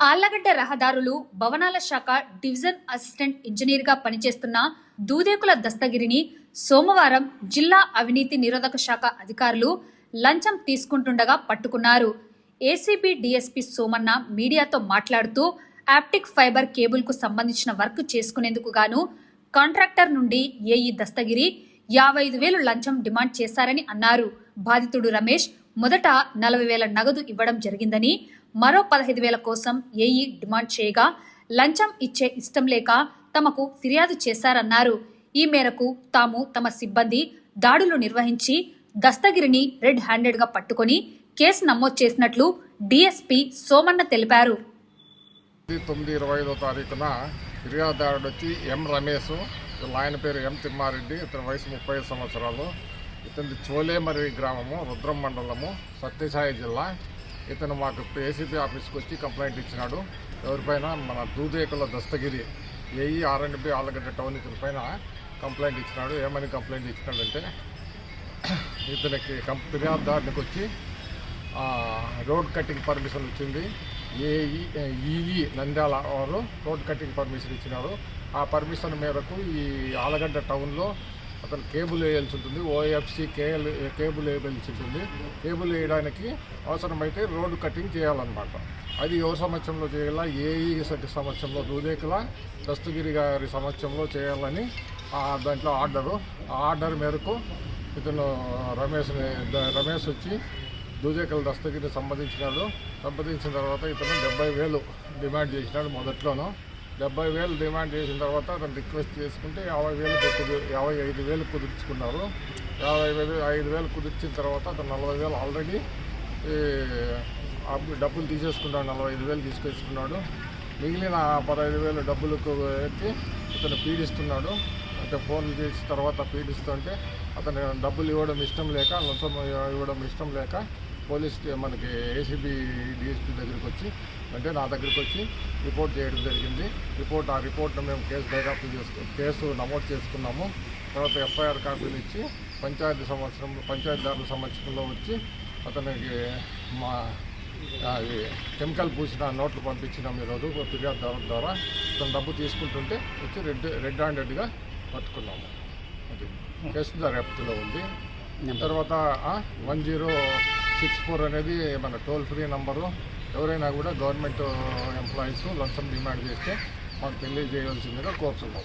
ఆళ్ళగడ్డ రహదారులు భవనాల శాఖ డివిజన్ అసిస్టెంట్ ఇంజనీర్గా పనిచేస్తున్న దూదేకుల దస్తగిరిని సోమవారం జిల్లా అవినీతి నిరోధక శాఖ అధికారులు లంచం తీసుకుంటుండగా పట్టుకున్నారు. ఏసీబీ డీఎస్పీ సోమన్న మీడియాతో మాట్లాడుతూ ఆప్టిక్ ఫైబర్ కేబుల్కు సంబంధించిన వర్క్ చేసుకునేందుకు గాను కాంట్రాక్టర్ నుండి ఏఈ దస్తగిరి యాభై ఐదు వేలు లంచం డిమాండ్ చేశారని అన్నారు. బాధితుడు రమేష్ మొదట నలభై వేల నగదు ఇవ్వడం జరిగిందని మరో పదహైదు వేల కోసం ఏఈ డిమాండ్ చేయగా లంచం ఇచ్చే ఇష్టం లేక తమకు ఫిర్యాదు చేశారన్నారు. ఈ మేరకు తాము తమ సిబ్బంది దాడులు నిర్వహించి దస్తగిరిని రెడ్ హ్యాండెడ్గా పట్టుకొని కేసు నమోదు చేసినట్లు డీఎస్పీ సోమన్న తెలిపారు. తొమ్మిది ఇరవై ఐదో తారీఖున ఫిర్యాదుదారుడు వచ్చి ఎం రమేష్ ఆయన పేరు ఎం తిమ్మారెడ్డి ఇతని వయసు ముప్పై ఐదు సంవత్సరాలు. ఇతని చోలేమరి గ్రామము రుద్రం మండలము సత్యసాయి జిల్లా. ఇతను మాకు ఏసీపీ ఆఫీస్కి వచ్చి కంప్లైంట్ ఇచ్చినాడు. ఎవరిపైన మన దూదేకుల దస్తగిరి ఏఈ ఆర్ఎండ్బి ఆలగడ్డ టౌన్ ఇతని పైన కంప్లైంట్ ఇచ్చినాడు. ఏమని కంప్లైంట్ ఇచ్చినాడంటే ఇతనికి ఫిర్యాదుదారునికి వచ్చి రోడ్ కట్టింగ్ పర్మిషన్ వచ్చింది. ఏఈ ఈఈ నంద్యాల వారు రోడ్ కటింగ్ పర్మిషన్ ఇచ్చినారు. ఆ పర్మిషన్ మేరకు ఈ ఆలగడ్డ టౌన్లో అతను కేబుల్ వేయాల్సి ఉంటుంది ఓఎఫ్సి కేఎల్ కేబుల్ వేయవలసి ఉంటుంది. కేబుల్ వేయడానికి అవసరమైతే రోడ్డు కటింగ్ చేయాలన్నమాట. అది ఎవరి సమక్షంలో చేయాలా? ఏఈ సమక్షంలో దూదేకుల దస్తగిరి గారి సమక్షంలో చేయాలని ఆ దాంట్లో ఆర్డరు. ఆ ఆర్డర్ మేరకు ఇతను రమేష్ని రమేష్ వచ్చి దూదేకల దస్తగిరి సంబంధించినాడు. సంప్రదించిన తర్వాత ఇతను డెబ్బై వేలు డిమాండ్ చేసినాడు మొదట్లోనూ. డెబ్బై వేలు డిమాండ్ చేసిన తర్వాత అతను రిక్వెస్ట్ చేసుకుంటే యాభై వేలు యాభై ఐదు వేలు కుదుర్చుకున్నారు. యాభై వేలు ఐదు వేలు కుదిర్చిన తర్వాత అతను నలభై వేలు ఆల్రెడీ డబ్బులు తీసేసుకున్నాడు నలభై ఐదు వేలు తీసుకొచ్చుకున్నాడు. మిగిలిన పదహైదు వేలు డబ్బులకు ఎత్తి ఇతను పీడిస్తున్నాడు. అంటే ఫోన్లు చేసిన తర్వాత పీడిస్తుంటే అతను డబ్బులు ఇవ్వడం ఇష్టం లేక లంచం ఇవ్వడం ఇష్టం లేక పోలీస్ మనకి ఏసీబీ డిఎస్పీ దగ్గరికి వచ్చి అంటే నా దగ్గరికి వచ్చి రిపోర్ట్ చేయడం జరిగింది. రిపోర్ట్ ఆ రిపోర్ట్ను మేము కేసు దర్యాప్తు చేసుకు కేసు నమోదు చేసుకున్నాము. తర్వాత ఎఫ్ఐఆర్ కాపీలు ఇచ్చి పంచాయతీ సంవత్సరం పంచాయతీదారుల సంవత్సరంలో వచ్చి అతనికి మా అది కెమికల్ పూసిన నోట్లు పంపించినాం ఈరోజు ఫిర్యాదుదారు ద్వారా తన డబ్బు తీసుకుంటుంటే వచ్చి రెడ్ రెడ్ హ్యాండెడ్గా పట్టుకున్నాము. అది కేసు దర్యాప్తులో ఉంది. తర్వాత వన్ జీరో సిక్స్ ఫోర్ అనేది మన టోల్ ఫ్రీ నంబరు. ఎవరైనా కూడా గవర్నమెంట్ ఎంప్లాయీస్ లంచం డిమాండ్ చేస్తే మాకు తెలియజేయవలసిందిగా కోరుతున్నాం.